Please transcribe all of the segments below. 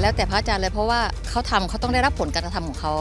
แล้วแต่พระอาจารย์เลยเพราะว่าเขาทำเขาต้องได้รับผลการกระทำของเขา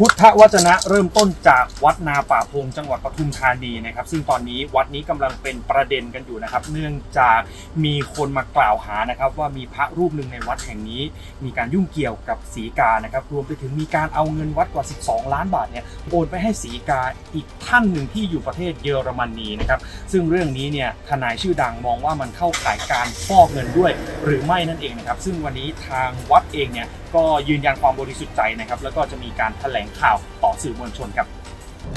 พุทธวจนะเริ่มต้นจากวัดนาป่าพงจังหวัดปทุมธานีนะครับ ซึ่งตอนนี้วัดนี้กำลังเป็นประเด็นกันอยู่นะครับ เนื่องจากมีคนมากล่าวหานะครับ ว่ามีพระรูปหนึ่งในวัดแห่งนี้ มีการยุ่งเกี่ยวกับสีกานะครับ รวมไปถึงมีการเอาเงินวัดกว่า 12 ล้านบาทเนี่ยโอนไปให้สีกาอีกท่านหนึ่งที่อยู่ประเทศเยอรมนีนะครับซึ่งเรื่องนี้เนี่ยทนายชื่อดังมองว่ามันเข้าข่ายการฟอกเงินด้วย หรือไม่นั่นเองนะครับซึ่งวันนี้ทางวัดเองเนี่ยก็ยืนยันความบริสุทธิ์ใจนะครับ แล้วก็จะมีการแถลงข่าวต่อสื่อมวลชนครับ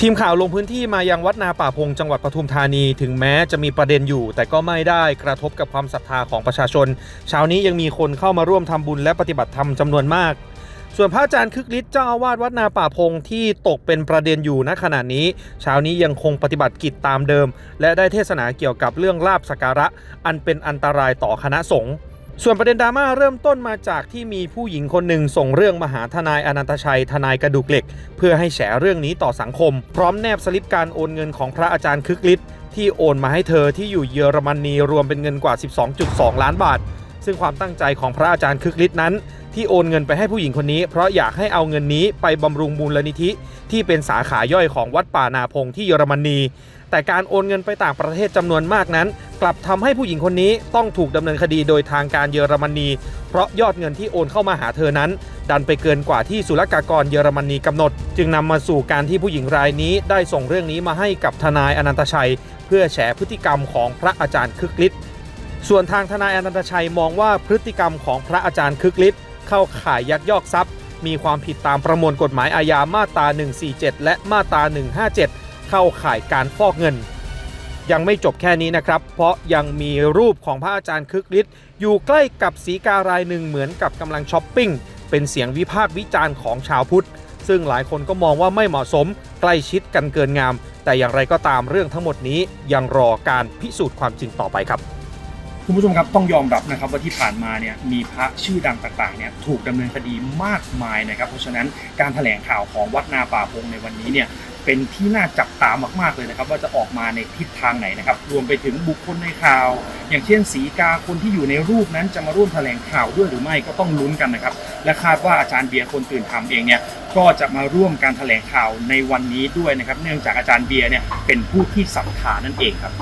ทีมข่าวลงพื้นที่มายังวัดนาป่าพงจังหวัดปทุมธานี ถึงแม้จะมีประเด็นอยู่ แต่ก็ไม่ได้กระทบกับความศรัทธาของประชาชน เช้านี้ยังมีคนเข้ามาร่วมทำบุญและปฏิบัติธรรมจำนวนมาก ส่วนพระอาจารย์คึกฤทธิ์เจ้าอาวาสวัดนาป่าพงที่ตกเป็นประเด็นอยู่ณขณะนี้ เช้านี้ยังคงปฏิบัติกิจตามเดิม และได้เทศนาเกี่ยวกับเรื่องลาบสักการะ อันเป็นอันตรายต่อคณะสงฆ์ ส่วนประเด็นดราม่าเริ่มต้นมาจากที่มีผู้หญิงคนหนึ่งส่งเรื่องมาหาทนายอนันตชัย ทนายกระดูกเหล็ก เพื่อให้แฉเรื่องนี้ต่อสังคม พร้อมแนบสลิปการโอนเงินของพระอาจารย์คึกฤทธิ์ที่โอนมาให้เธอที่อยู่เยอรมนีรวมเป็นเงินกว่า 12.2 ล้านบาท ซึ่งความตั้งใจของพระอาจารย์คึกฤทธิ์นั้น ที่โอนเงินไปให้ผู้หญิงคนนี้ เพราะอยากให้เอาเงินนี้ไปบำรุงมูลนิธิ ที่เป็นสาขาย่อยของวัดป่านาพงที่เยอรมนี แต่การโอนเงินไปต่างประเทศจำนวนมากนั้น กลับทำให้ผู้หญิงคนนี้ต้องถูกดำเนินคดีโดยทางการเยอรมนี เพราะยอดเงินที่โอนเข้ามาหาเธอนั้น ดันไปเกินกว่าที่ศุลกากรเยอรมนีกำหนด จึงนำมาสู่การที่ผู้หญิงรายนี้ได้ส่งเรื่องนี้มาให้กับทนายอนันตชัย เพื่อแฉพฤติกรรมของพระอาจารย์คึกฤทธิ์ ส่วนทางทนายอนันตชัยมองว่าพฤติกรรมของพระอาจารย์คึกฤทธิ์เข้าข่ายยักยอกทรัพย์ มีความผิดตามประมวลกฎหมายอาญามาตรา 147 และมาตรา 157 เข้าข่ายการฟอกเงิน ยังไม่จบแค่นี้นะครับ เพราะยังมีรูปของพระอาจารย์คึกฤทธิ์อยู่ใกล้กับสีการายหนึ่งเหมือนกับกำลังช้อปปิ้งเป็นเสียงวิพากษ์วิจารณ์ของชาวพุทธ ซึ่งหลายคนก็มองว่าไม่เหมาะสมใกล้ชิดกันเกินงาม แต่อย่างไรก็ตามเรื่องทั้งหมดนี้ยังรอการพิสูจน์ความจริงต่อไปครับ คุณผู้ชมครับต้องยอมรับนะครับว่าที่ผ่านมาเนี่ยมีพระชื่อดังต่างๆเนี่ยถูกดำเนินคดีมากมายนะครับ เพราะฉะนั้นการแถลงข่าวของวัดนาป่าพงในวันนี้เนี่ยเป็นที่น่าจับตามากๆเลยนะครับ ว่าจะออกมาในทิศทางไหนนะครับ รวมไปถึงบุคคลในข่าว อย่างเช่นสีกาคนที่อยู่ในรูปนั้นจะมาร่วมแถลงข่าวด้วยหรือไม่ก็ต้องลุ้นกันนะครับ และคาดว่าอาจารย์เบียร์คนตื่นทำเองเนี่ยก็จะมาร่วมการแถลงข่าวในวันนี้ด้วยนะครับ เนื่องจากอาจารย์เบียร์เนี่ยเป็นผู้ที่ศรัทธานั่นเองครับ